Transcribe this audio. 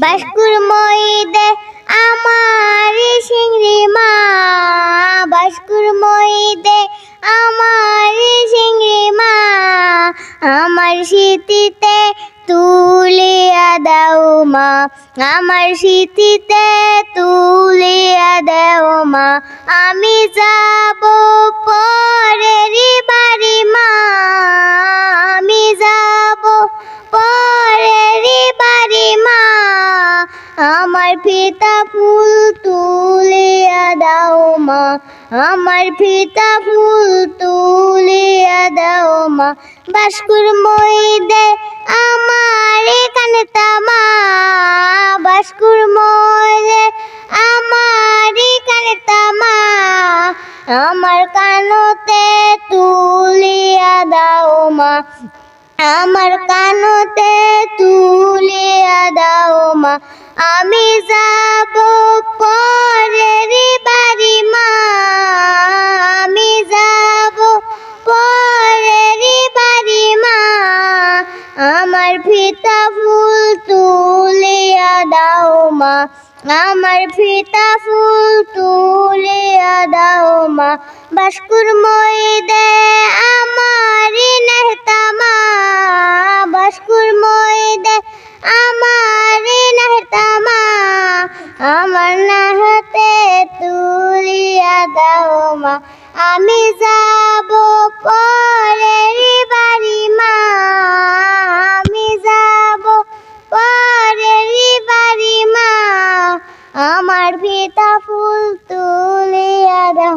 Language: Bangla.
বাসকুর মইদে আমার সিংড়ি মা। বাসকুর মইদে আমার সিংড়ি মা। আমার স্মৃতিতে তুলিয়া দাও মা। আমার স্মৃতিতে তুলিয়া দাও মা। আমি যাব পরের বাড়ি আমার ফিতা ফুল তুলিয়া দাও মা। আমার ফিতা ফুল তুলিয়া দাও মা। বাসকুর মইদে আমার কানে তামা। বাসকুর মইদে আমার কানে তামা। আমার কানতে তুলিয়া দাও মা। আমার কানতে তুলিয়া আমি যাব পরের বাড়ি, মা। আমি যাব পরের বাড়ি, মা। আমার ফিতা ফুল তুলিয়া দাও, মা। আমার ফিতা ফুল তুলিয়া দাও, মা। বাসকুর আমার নেহতা দাও মা, আমি যাব পরের বাড়ি মা, আমি যাব পরের বাড়ি মা, আমার ভিতা ফুল তুলিয়া দাও